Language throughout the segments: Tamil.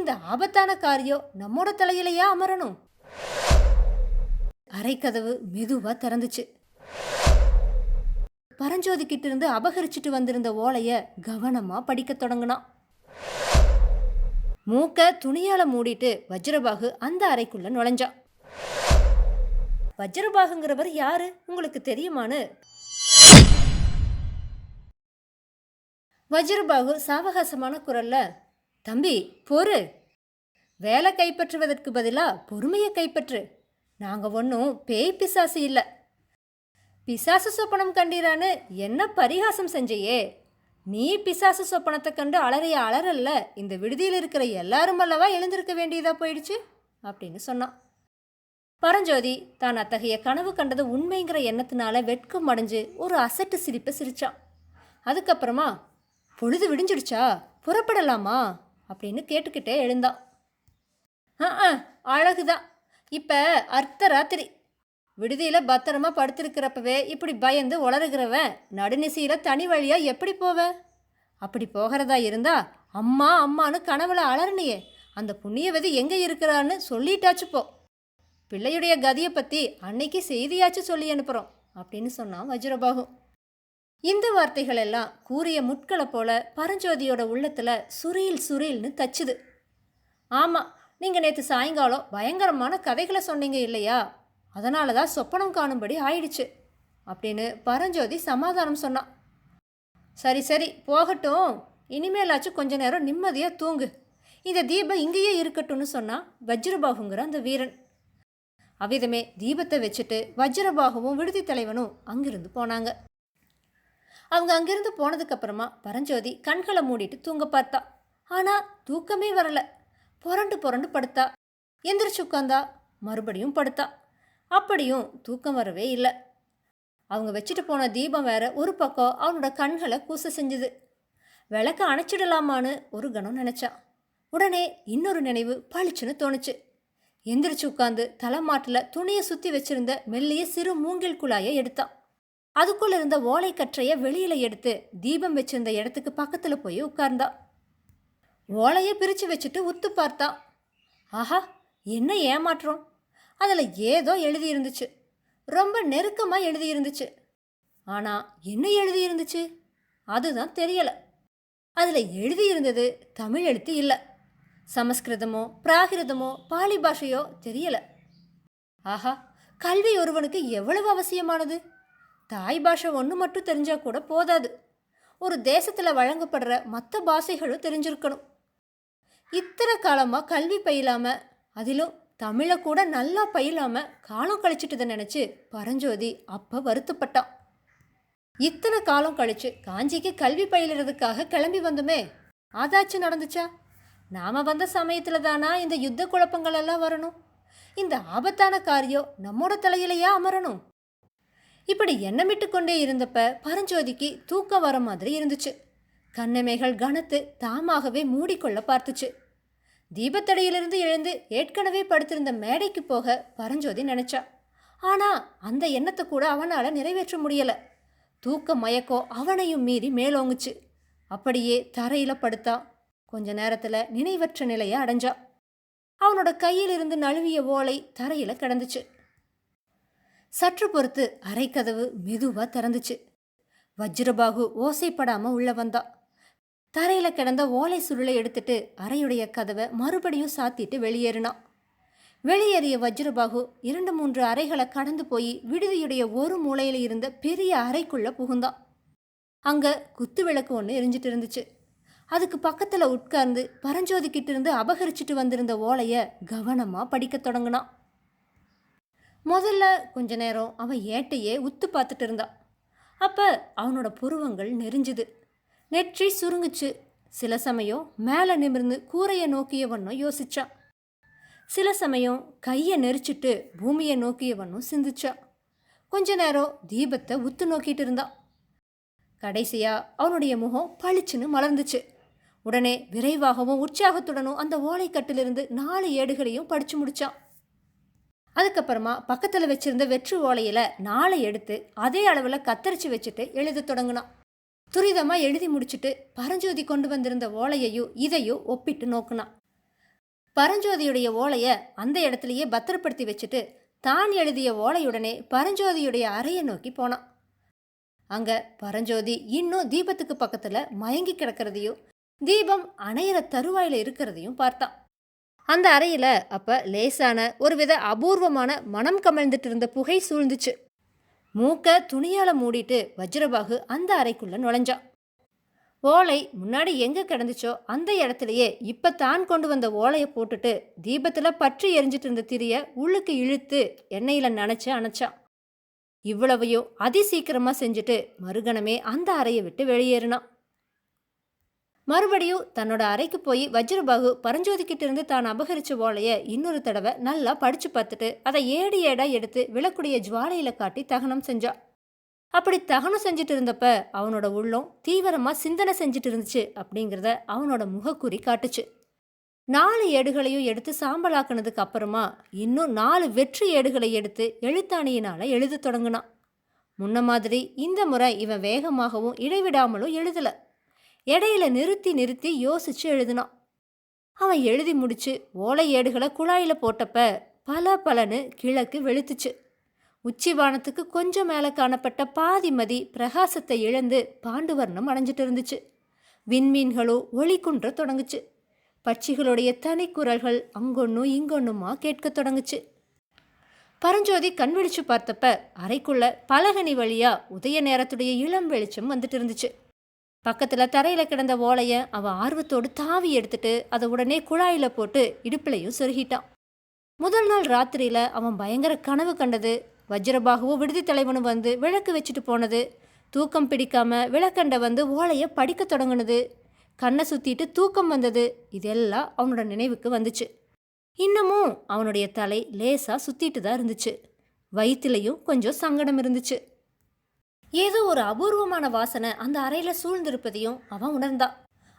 இந்த ஆபத்தான காரியம் நம்மோட தலையிலையா அமரணும்? அரைக்கதவு மெதுவா திறந்துச்சு. பரஞ்சோதி கிட்ட இருந்து அபகரிச்சுட்டு வந்திருந்த ஓலைய கவனமா படிக்க தொடங்கினான். மூக்க துணியால மூடிட்டு வஜ்ரபாகு அந்த அறைக்குள்ள நுழைஞ்சான். வஜ்ரபாகுங்கிறவர் யாரு? உங்களுக்கு தெரியுமான்னு? வஜ்ரபாகு சாவகாசமான குரல்ல தம்பி பொறு. வேலை கைப்பற்றுவதற்கு பதிலாக பொறுமையை கைப்பற்று. நாங்கள் ஒன்றும் பேய் பிசாசு இல்லை. பிசாசு சொப்பனம் கண்டீரான்னு என்ன பரிகாசம் செஞ்சையே? நீ பிசாசு சொப்பனத்தை கண்டு அலறிய அலறல்ல இந்த விடுதியில் இருக்கிற எல்லாரும் அல்லவா எழுந்திருக்க வேண்டியதாக போயிடுச்சு? அப்படின்னு சொன்னான். பரஞ்சோதி தான் அத்தகைய கனவு கண்டது உண்மைங்கிற எண்ணத்தினால வெட்கம் அடைஞ்சு ஒரு அசட்டு சிரிப்பை சிரிச்சான். அதுக்கப்புறமா பொழுது விடிஞ்சிடுச்சா? புறப்படலாமா? அப்படின்னு கேட்டுக்கிட்டே எழுந்தான். ஆ ஆ, அழகுதான் இப்போ அர்த்த ராத்திரி விடுதியில் பத்திரமா படுத்திருக்கிறப்பவே இப்படி பயந்து உளறுகிறவன் நடுநிசையில் தனி வழியாக எப்படி போவ? அப்படி போகிறதா இருந்தா அம்மா அம்மான்னு கனவுல அலறனியே அந்த புண்ணியவதி எங்கே இருக்கிறான்னு சொல்லிட்டாச்சு போ. பிள்ளையுடைய கதியை பற்றி அன்னைக்கு செய்தியாச்சு சொல்லி அனுப்புகிறோம் அப்படின்னு சொன்னான் வஜ்ரபாகு. இந்த வார்த்தைகள் எல்லாம் கூறிய முட்களை போல பரஞ்சோதியோட உள்ளத்தில் சுரீல் சுரீல்னு தச்சுது. ஆமாம் நீங்கள் நேற்று சாயங்காலம் பயங்கரமான கதைகளை சொன்னீங்க இல்லையா? அதனால தான் சொப்பனம் காணும்படி ஆயிடுச்சு அப்படின்னு பரஞ்சோதி சமாதானம் சொன்னான். சரி சரி போகட்டும். இனிமேலாச்சும் கொஞ்ச நேரம் நிம்மதியாக தூங்கு. இந்த தீபம் இங்கேயே இருக்கட்டும்னு சொன்னான் வஜ்ரபாகுங்கிற அந்த வீரன். அவ்விதமே தீபத்தை வச்சுட்டு வஜ்ரபாகுவும் விடுதி தலைவனும் அங்கிருந்து போனாங்க. அவங்க அங்கிருந்து போனதுக்கப்புறமா பரஞ்சோதி கண்களை மூடிட்டு தூங்க பார்த்தா. ஆனால் தூக்கமே வரல. புரண்டு புரண்டு படுத்தா. எந்திரிச்சு உட்காந்தா மறுபடியும் படுத்தா. அப்படியும் தூக்கம் வரவே இல்லை. அவங்க வச்சுட்டு போன தீபம் வேற ஒரு பக்கம் அவனோட கண்களை கூச செஞ்சுது. விளக்க அணைச்சிடலாமான்னு ஒரு கணம் நினச்சான் உடனே இன்னொரு நினைவு பளிச்சுன்னு தோணுச்சு. எந்திரிச்சு உட்காந்து தலைமாட்டில் துணியை சுற்றி வச்சிருந்த மெல்லிய சிறு மூங்கில் குழாயை எடுத்தான் அதுக்குள்ள இருந்த ஓலை வெளியில எடுத்து தீபம் வச்சிருந்த இடத்துக்கு பக்கத்துல போய் உட்கார்ந்தா. ஓலையை பிரிச்சு வச்சுட்டு உத்து பார்த்தா. ஆஹா என்ன ஏமாற்றம். அதில் ஏதோ எழுதியிருந்துச்சு. ரொம்ப நெருக்கமாக எழுதியிருந்துச்சு. ஆனால் என்ன எழுதியிருந்துச்சு? அதுதான் தெரியலை. அதில் எழுதியிருந்தது தமிழ் எழுத்து இல்லை. சமஸ்கிருதமோ பிராகிருதமோ பாலி பாஷையோ தெரியலை. ஆஹா கல்வி ஒருவனுக்கு எவ்வளவு அவசியமானது? தாய் பாஷை ஒன்று மட்டும் தெரிஞ்சா கூட போதாது. ஒரு தேசத்தில் வழங்கப்படுற மற்ற பாஷைகளும் தெரிஞ்சிருக்கணும். இத்தனை காலமாக கல்வி பயிலாமல் அதிலும் தமிழை கூட நல்லா பயிலாமல் காலம் கழிச்சிட்டதை நினச்சி பரஞ்சோதி அப்போ வருத்தப்பட்டான். இத்தனை காலம் கழிச்சு காஞ்சிக்கு கல்வி பயிலுறதுக்காக கிளம்பி வந்தோமே அதாச்சு நடந்துச்சா? நாம் வந்த சமயத்தில் தானா இந்த யுத்த குழப்பங்கள் எல்லாம் வரணும்? இந்த ஆபத்தான காரியம் நம்மோட தலையிலையா அமரணும். இப்படி எண்ணமிட்டு கொண்டே இருந்தப்ப பரஞ்சோதிக்கு தூக்கம் வர மாதிரி இருந்துச்சு. கண்ணமைகள் கனத்து தாமாகவே மூடிக்கொள்ள பார்த்துச்சு. தீபத்தடியிலிருந்து எழுந்து ஏற்கனவே படுத்திருந்த மேடைக்கு போக பரஞ்சோதி நினைச்சா. ஆனா அந்த எண்ணத்தை கூட அவனால் நிறைவேற்ற முடியல. தூக்க மயக்கம் அவனையும் மீறி மேலோங்குச்சு. அப்படியே தரையில படுத்தா. கொஞ்ச நேரத்துல நினைவற்ற நிலையை அடைஞ்சா. அவனோட கையில் இருந்து நழுவிய ஓலை தரையில கிடந்துச்சு. சற்று பொறுத்து அரைக்கதவு மெதுவாக திறந்துச்சு. வஜ்ரபாகு ஓசைப்படாமல் உள்ளே வந்தா. தரையில் கிடந்த ஓலை சுருளை எடுத்துட்டு அறையுடைய கதவை மறுபடியும் சாத்திட்டு வெளியேறினான் வெளியேறிய வஜ்ரபாகு இரண்டு மூன்று அறைகளை கடந்து போய் விடுதியுடைய ஒரு மூலையில் இருந்த பெரிய அறைக்குள்ளே புகுந்தான் அங்கே குத்து விளக்கு ஒன்று எரிஞ்சிட்டு இருந்துச்சு. அதுக்கு பக்கத்தில் உட்கார்ந்து பரஞ்சோதிக்கிட்டு இருந்து அபகரிச்சிட்டு வந்திருந்த ஓலையை கவனமாக படிக்க தொடங்கினான் முதல்ல கொஞ்ச நேரம் அவன் ஏட்டையே உத்து பார்த்துட்டு இருந்தான் அப்போ அவனோட புருவங்கள் நெறிஞ்சுது நெற்றி சுருங்குச்சு. சில சமயம் மேலே நிமிர்ந்து கூரையை நோக்கிய வண்ணம் யோசிச்சான் சில சமயம் கையை நெரிச்சிட்டு பூமியை நோக்கிய வண்ணம் சிந்திச்சா. கொஞ்ச நேரம் தீபத்தை உத்து நோக்கிட்டு இருந்தான் கடைசியாக அவனுடைய முகம் பளிச்சுன்னு மலர்ந்துச்சு. உடனே விரைவாகவும் உற்சாகத்துடனும் அந்த ஓலைக்கட்டிலிருந்து நாலு ஏடுகளையும் படித்து முடிச்சான். அதுக்கப்புறமா பக்கத்தில் வச்சிருந்த வெற்று ஓலையில் நாளை எடுத்து அதே அளவில் கத்தரிச்சு வச்சுட்டு எழுத தொடங்கினான். துரிதமாக எழுதி முடிச்சிட்டு பரஞ்சோதி கொண்டு வந்திருந்த ஓலையையும் இதையும் ஒப்பிட்டு நோக்குனான். பரஞ்சோதியுடைய ஓலையை அந்த இடத்துலையே பத்திரப்படுத்தி வச்சுட்டு தான் எழுதிய ஓலையுடனே பரஞ்சோதியுடைய அறையை நோக்கி போனான். அங்கே பரஞ்சோதி இன்னும் தீபத்துக்கு பக்கத்தில் மயங்கி கிடக்கிறதையும் தீபம் அணையிற தருவாயில் இருக்கிறதையும் பார்த்தான். அந்த அறையில் அப்போ லேசான ஒருவித அபூர்வமான மனம் கமழ்ந்துட்டு இருந்த புகை சூழ்ந்துச்சு. மூக்க துணியால் மூடிட்டு வஜ்ரபாகு அந்த அறைக்குள்ளே நுழைஞ்சான் ஓலை முன்னாடி எங்கே கிடந்துச்சோ அந்த இடத்துலையே இப்போ தான் கொண்டு வந்த ஓலையை போட்டுட்டு தீபத்தில் பற்றி எரிஞ்சிட்டு இருந்த திரியை உள்ளுக்கு இழுத்து எண்ணெயில் நனைச்சு அணைச்சான் இவ்வளவையும் அதிசீக்கிரமாக செஞ்சுட்டு மறுகணமே அந்த அறையை விட்டு வெளியேறினான். மறுபடியும் தன்னோட அறைக்கு போய் வஜ்ரபாகு பரஞ்சோதிக்கிட்ட இருந்து தான் அபகரிச்ச ஓலையை இன்னொரு தடவை நல்லா படிச்சு பார்த்துட்டு அதை ஏடு ஏடா எடுத்து விளக்குடைய ஜுவாலையில காட்டி தகனம் செஞ்சா. அப்படி தகனம் செஞ்சுட்டு இருந்தப்ப அவனோட உள்ளம் தீவிரமா சிந்தனை செஞ்சுட்டு இருந்துச்சு அப்படிங்கிறத அவனோட முகக்குறி காட்டுச்சு. நாலு ஏடுகளையும் எடுத்து சாம்பலாக்குனதுக்கு அப்புறமா இன்னும் நாலு வெற்றி ஏடுகளை எடுத்து எழுத்தாணியினால எழுத தொடங்கினான். முன்ன மாதிரி இந்த முறை இவன் வேகமாகவும் இடைவிடாமலும் எழுதலை. இடையில நிறுத்தி நிறுத்தி யோசிச்சு எழுதினான். அவன் எழுதி முடிச்சு ஓலை ஏடுகளை குழாயில் போட்டப்ப பல பலன்னு கிழக்கு வெளுத்துச்சு. உச்சி வானத்துக்கு கொஞ்சம் மேலே காணப்பட்ட பாதி மதி பிரகாசத்தை இழந்து பாண்டுவர்ணம் அடைஞ்சிட்டு இருந்துச்சு. விண்மீன்களோ ஒளி குன்ற தொடங்குச்சு. பட்சிகளுடைய தனி குரல்கள் அங்கொன்னும் இங்கொன்னுமா கேட்கத் தொடங்குச்சு. பரஞ்சோதி கண் விழிச்சு பார்த்தப்ப அறைக்குள்ள பலகனி வழியா உதய நேரத்துடைய இளம் வெளிச்சம் வந்துட்டு இருந்துச்சு. பக்கத்தில் தரையில் கிடந்த ஓலையை அவன் ஆர்வத்தோடு தாவி எடுத்துட்டு அதை உடனே குழாயில் போட்டு இடுப்புலையும் சொருகிட்டான். முதல் நாள் ராத்திரியில் அவன் பயங்கர கனவு கண்டது. வஜ்ரபாகுவும் விடுதி தலைவனும் வந்து விளக்கு வச்சுட்டு போனது. தூக்கம் பிடிக்காம விளக்கண்டை வந்து ஓலையை படிக்க தொடங்குனது. கண்ணை சுத்திட்டு தூக்கம் வந்தது. இதெல்லாம் அவனோட நினைவுக்கு வந்துச்சு. இன்னமும் அவனுடைய தலை லேசாக சுத்திட்டு தான் இருந்துச்சு. வயிற்றுலையும் கொஞ்சம் சங்கடம் இருந்துச்சு. ஏதோ ஒரு அபூர்வமான வாசனை அந்த அறையில் சூழ்ந்திருப்பதையும் அவன் உணர்ந்தான்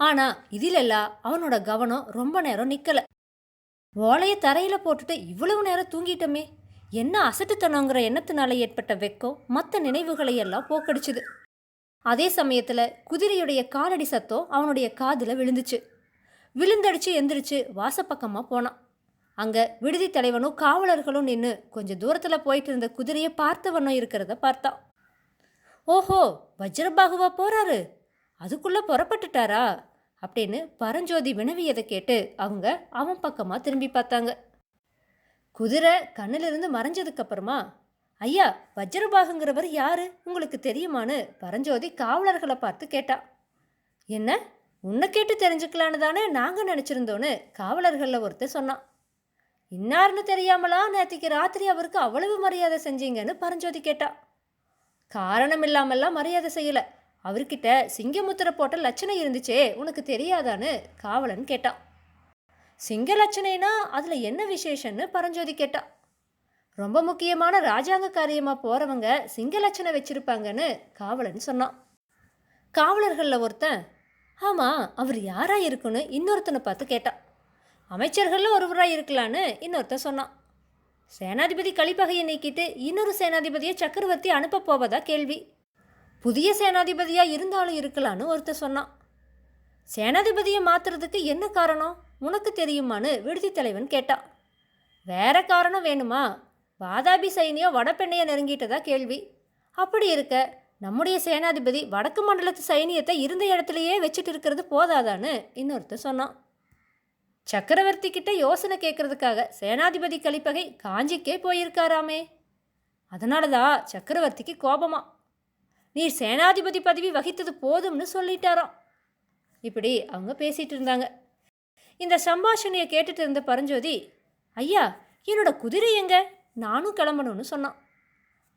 ஆனால் இதிலெல்லாம் அவனோட கவனம் ரொம்ப நேரம் நிற்கலை ஓலையை தரையில் போட்டுட்டு இவ்வளவு நேரம் தூங்கிட்டோமே என்ன அசட்டுத்தனங்கிற எண்ணத்தினால ஏற்பட்ட வெக்கம் மற்ற நினைவுகளை எல்லாம் போக்கடிச்சுது. அதே சமயத்தில் குதிரையுடைய காலடி சத்தம் அவனுடைய காதில் விழுந்துச்சு. விழுந்தடிச்சு எந்திரிச்சு வாசப்பக்கமாக போனான். அங்கே விடுதி தலைவனும் காவலர்களும் நின்று கொஞ்சம் தூரத்தில் போயிட்டு இருந்த குதிரையை பார்த்தவனும் இருக்கிறத பார்த்தான். ஓஹோ வஜ்ரபாகுவா போறாரு. அதுக்குள்ளே புறப்பட்டுட்டாரா? அப்படின்னு பரஞ்சோதி வினவியதை கேட்டு அவங்க அவன் பக்கமாக திரும்பி பார்த்தாங்க. குதிரை கண்ணிலிருந்து மறைஞ்சதுக்கப்புறமா ஐயா வஜ்ரபாகுங்கிறவர் யாரு? உங்களுக்கு தெரியுமான்னு பரஞ்சோதி காவலர்களை பார்த்து கேட்டா. என்ன? உன்னை கேட்டு தெரிஞ்சுக்கலான்னு தானே நாங்கள் நினச்சிருந்தோன்னு காவலர்களில் ஒருத்தர் சொன்னான். இன்னார்னு தெரியாமலா நேற்றுக்கு ராத்திரி அவருக்கு அவ்வளவு மரியாதை செஞ்சீங்கன்னு பரஞ்சோதி கேட்டா. காரணம் இல்லாமல்லாம் மரியாதை செய்யலை. அவர்கிட்ட சிங்கமுத்திரை போட்ட லட்சணம் இருந்துச்சே உனக்கு தெரியாதான்னு காவலன் கேட்டான். சிங்க லட்சணைனா அதில் என்ன விசேஷன்னு பரஞ்சோதி கேட்டா. ரொம்ப முக்கியமான ராஜாங்க காரியமாக போகிறவங்க சிங்க லட்சணை வச்சுருப்பாங்கன்னு காவலன் சொன்னான். காவலர்களில் ஒருத்தன் ஆமாம் அவர் யாராக இருக்குன்னு இன்னொருத்தனை பார்த்து கேட்டான் அமைச்சர்களில் ஒருவராக இருக்கலான்னு இன்னொருத்தன் சொன்னான். சேனாதிபதி கலிப்பகையை நீக்கிட்டு இன்னொரு சேனாதிபதியை சக்கரவர்த்தி அனுப்பப் போவதா கேள்வி? புதிய சேனாதிபதியாக இருந்தாலும் இருக்கலான்னு ஒருத்தர் சொன்னான். சேனாதிபதியை மாத்துறதுக்கு என்ன காரணம்? உனக்கு தெரியுமான்னு விடுதி தலைவன் கேட்டான். வேற காரணம் வேணுமா? வாதாபி சைனியம் வடபெண்ணையை நெருங்கிட்டதா கேள்வி. அப்படி இருக்க நம்முடைய சேனாதிபதி வடக்கு மண்டலத்து சைனியத்தை இருந்த இடத்துலையே வச்சுட்டு இருக்கிறது போதாதான்னு இன்னொருத்தர் சொன்னான். சக்கரவர்த்தி கிட்ட யோசனை கேட்கறதுக்காக சேனாதிபதி கலிப்பகை காஞ்சிக்கே போயிருக்காராமே. அதனால தான் சக்கரவர்த்திக்கு கோபமா? நீர் சேனாதிபதி பதவி வகித்தது போதும்னு சொல்லிட்டாராம். இப்படி அவங்க பேசிட்டு இருந்தாங்க. இந்த சம்பாஷணையை கேட்டுட்டு இருந்த பரஞ்சோதி ஐயா என்னோட குதிரை எங்க? நானும் கிளம்பணும்னு சொன்னான்.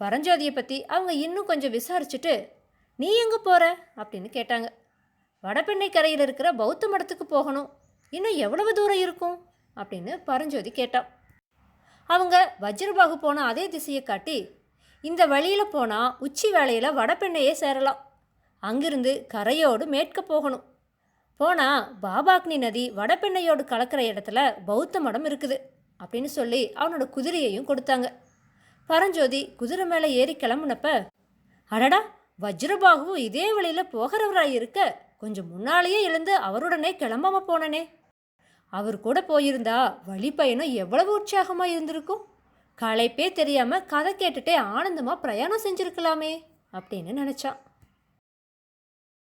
பரஞ்சோதியை பற்றி அவங்க இன்னும் கொஞ்சம் விசாரிச்சுட்டு நீ எங்கே போகிற அப்படின்னு கேட்டாங்க. வடபெண்ணை கரையில் இருக்கிற பௌத்த மடத்துக்கு போகணும். இன்னும் எவ்வளவு தூரம் இருக்கும்? அப்படின்னு பரஞ்சோதி கேட்டான். அவங்க வஜ்ரபாகு போன அதே திசையை காட்டி இந்த வழியில் போனால் உச்சி வேலையில் வடபெண்ணையே சேரலாம். அங்கிருந்து கரையோடு மேற்க போகணும். போனால் பாபாக்னி நதி வடபெண்ணையோடு கலக்கிற இடத்துல பௌத்த மடம் இருக்குது அப்படின்னு சொல்லி அவனோட குதிரையையும் கொடுத்தாங்க. பரஞ்சோதி குதிரை மேலே ஏறி கிளம்புனப்ப அடடா வஜ்ரபாகுவும் இதே வழியில் போகிறவராக இருக்க கொஞ்சம் முன்னாலேயே எழுந்து அவருடனே கிளம்பாம போனனே. அவர் கூட போயிருந்தா வழி பயணம் எவ்வளவு உற்சாகமாக இருந்திருக்கும்? களைப்பே தெரியாமல் கதை கேட்டுட்டே ஆனந்தமாக பிரயாணம் செஞ்சுருக்கலாமே அப்படின்னு நினச்சான்.